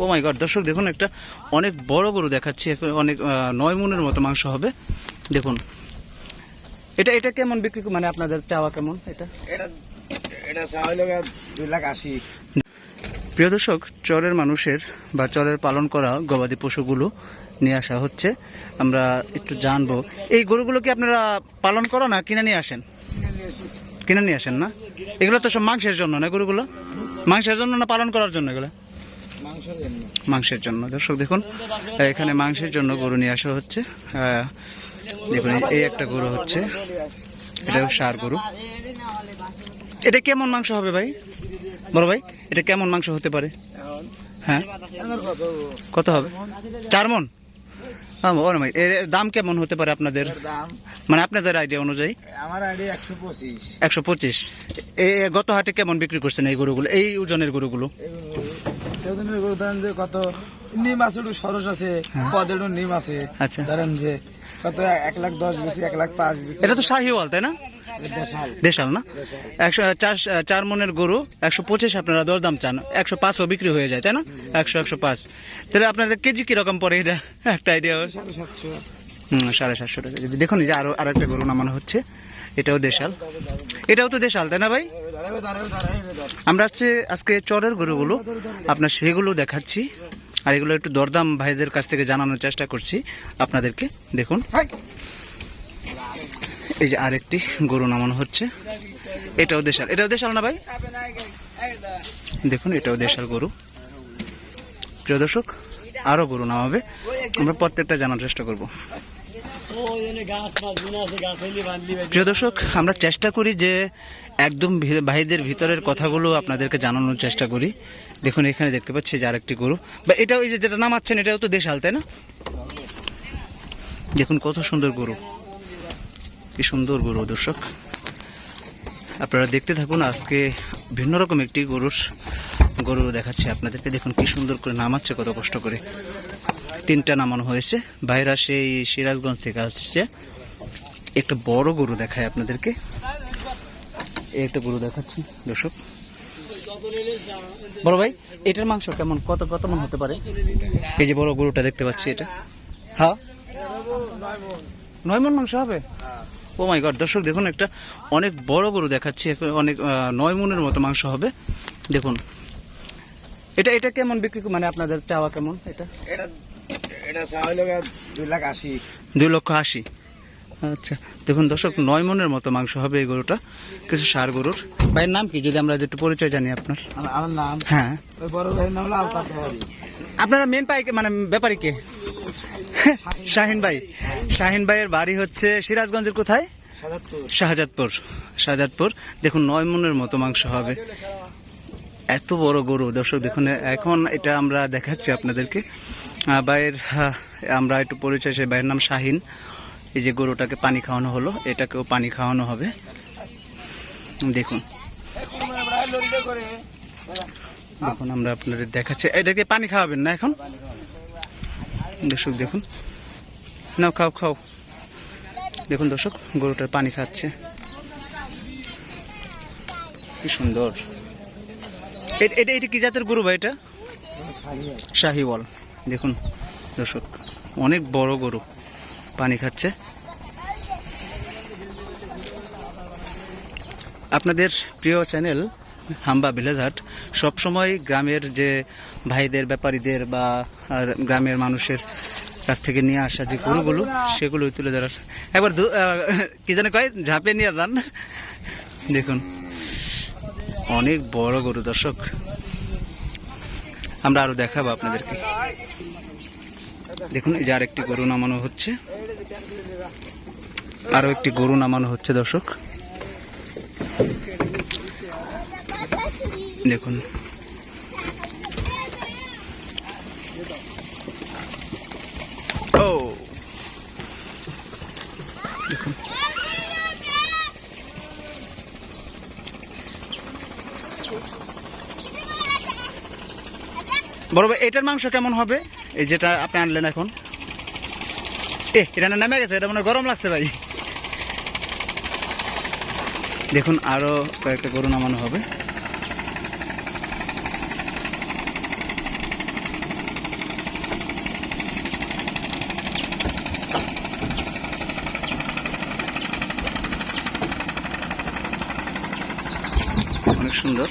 ও মাই god দর্শক দেখুন একটা অনেক বড় গরু দেখাচ্ছি। অনেক নয় মনের মতো মাংস হবে। দেখুন। এটা এটা কেমন বিক্রি মানে আপনাদের চাওয়া কেমন এটা? এটা এটা দুই লাখ আশি। প্রিয় দর্শক চরের মানুষের বা চরের পালন করা গবাদি পশুগুলো নিয়ে আসা হচ্ছে। আমরা একটু জানব। এই গরুগুলো কি আপনারা পালন করো না কিনে নিয়ে আসেন? কিনে নিয়ে আসেন না? এগুলো তো সব মাংসের জন্য না গরুগুলো? মাংসের জন্য না পালন করার জন্য এগুলো? মাংসের জন্য। দর্শক দেখুন এখানে মাংসের জন্য গরু নিয়ে আসা হচ্ছে। দেখুন এই- একটা গরু হচ্ছে। এটা সার গরু। এটা কেমন মাংস হবে ভাই? বড় ভাই এটা কেমন মাংস হতে পারে? হ্যাঁ? কত হবে? চার মন? ভাই এর দাম কেমন হতে পারে আপনাদের? মানে আপনাদের আইডিয়া অনুযায়ী? আমার আইডি একশো পঁচিশ। একশো পঁচিশ। গত হাটে কেমন বিক্রি করছেন এই গরুগুলো এই ওজনের গরুগুলো দিনের গরু ধরেন যে কত নিম আছে একটু সরস আছে হ্যাঁ। পদের একটু নিম আছে। আচ্ছা। ধরেন যে কত এক লাখ দশ বেশি এক লাখ পাঁচ বেশি। এটা তো শাহিওয়াল তাই না? দেশাল। না? একশো চার চার মনের গরু একশো পঁচিশ আপনারা দরদাম চান একশো পাঁচও বিক্রি হয়ে যায় তাই না? একশো একশো পাঁচ। তাহলে আপনাদের কেজি কীরকম পড়ে এটা? একটা আইডিয়া সাড়ে সাতশো। হুম সাড়ে সাতশো টাকা। যদি দেখুন যে আরও আর একটা গরু নামানো হচ্ছে। এটাও দেশাল। এটাও তো দেশাল তাই না ভাই? আমরা হচ্ছে আজকে চরের গরুগুলো আপনার সেগুলো দেখাচ্ছি। আর এগুলো একটু দরদাম ভাইদের কাছ থেকে জানানোর চেষ্টা করছি। আপনাদেরকে দেখুন। এই যে আরেকটি গরু নামানো হচ্ছে। এটাও দেশাল। এটাও দেশাল না ভাই? দেখুন এটাও দেশাল গরু। প্রিয় দর্শক আরও গরু নামাবে। আমরা প্রত্যেকটা জানার চেষ্টা করব। প্রিয় দর্শক, আমরা চেষ্টা করি যে একদম ভাইদের ভিতরের কথাগুলো আপনাদেরকে জানানোর চেষ্টা করি। দেখুন, এখানে দেখতে পাচ্ছি যে আরেকটি গরু। বা এটাও এই যে যেটা নামাচ্ছেন, এটাও তো দেশাল, তাই না? দেখুন, কত সুন্দর গরু। কি সুন্দর গরু, দর্শক। আপনারা দেখতে থাকুন, আজকে ভিন্ন রকম একটি গরুর গরু দেখাচ্ছে আপনাদেরকে। দেখুন, কি সুন্দর করে নামাচ্ছে, কত কষ্ট করে। তিনটা নামানো হয়েছে। ভাইরা সেই সিরাজগঞ্জ থেকে আসছে। একটা বড় গরু দেখায় আপনাদেরকে। একটা গরু দেখাচ্ছি, দর্শক। বড় ভাই, এটার মাংস কেমন? কত কত মন হতে পারে? এই যে বড় গরুটা দেখতে পাচ্ছি এটা। হ্যাঁ? নয় মন মাংস হবে? ও মাই গড দর্শক, দেখুন একটা অনেক বড় গরু দেখাচ্ছি। অনেক নয় মনের মতো মাংস হবে। দেখুন। এটা এটা কেমন বিক্রি মানে আপনাদের চাওয়া কেমন এটা? এটা এটা চাওয়া হলো দুই লাখ আশি। দুই লক্ষ আশি। আচ্ছা দেখুন দর্শক নয় মনের মতো মাংস হবে এই গরুটা কিছু সার গরুর। ভাইয়ের নাম কি যদি আমরা একটু পরিচয় জানি আপনার? আমার- নাম? হ্যাঁ। ওই বড় ভাইয়ের নাম হলো আলতাফ আপনারা মেন পাই মানে ব্যাপারী কে? শাহিন ভাই। শাহিন ভাইয়ের বাড়ি হচ্ছে সিরাজগঞ্জের কোথায়? শাহজাদপুর। শাহজাদপুর। দেখুন নয় মনের মতো মাংস হবে। এত বড় গরু দর্শক দেখুন এখন এটা আমরা দেখাচ্ছি আপনাদেরকে। ভাইয়ের আমরা একটু পরিচয় সেই ভাইয়ের নাম শাহিন। এই যে গরুটাকে পানি খাওয়ানো হলো, এটাকেও পানি খাওয়ানো হবে। দেখুন। দেখুন, আমরা আপনাদের দেখাচ্ছি। এটাকে পানি খাওয়াবেন না এখন? দর্শক, দেখুন। নাও, খাও খাও। দেখুন, দর্শক গরুটার পানি খাচ্ছে। কি সুন্দর। এটা এটা কি জাতের গরু ভাই এটা? শাহিওয়াল। দেখুন, দর্শক, অনেক বড় গরু পানি খাচ্ছে। আপনাদের প্রিয় চ্যানেল হাম্বা ভিলেজ হাট সবসময় গ্রামের যে ভাইদের, ব্যাপারীদের বা গ্রামের মানুষের কাছ থেকে নিয়ে আসা যে গরুগুলো সেগুলো তুলে ধরার একবার কি জানে কয়, ঝাঁপে নিয়ে যান। দেখুন, অনেক বড় গরু, দর্শক। আমরা আরও দেখাবো আপনাদেরকে। দেখুন, এই যে আরেকটি গরু নামানো হচ্ছে। আরও একটি গরু নামানো হচ্ছে, দর্শক। দেখুন। ও। দেখুন। বরাবর এটার মাংস কেমন হবে? এই যেটা আপনি আনলেন এখন। এ এটা না গেছে, এটা মনে গরম লাগছে ভাই। দেখুন আরও কয়েকটা গরু নামানো হবে। অনেক সুন্দর।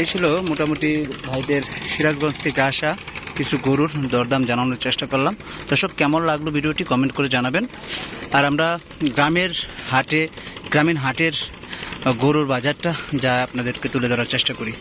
এই ছিল মোটামুটি ভাইদের সিরাজগঞ্জ থেকে আসা কিছু গরুর দরদাম জানানোর চেষ্টা করলাম। দর্শক, কেমন লাগল ভিডিওটি কমেন্ট করে জানাবেন। আর আমরা গ্রামের হাটে, গ্রামীণ হাটের গরুর বাজারটা যা আপনাদেরকে তুলে ধরার চেষ্টা করি।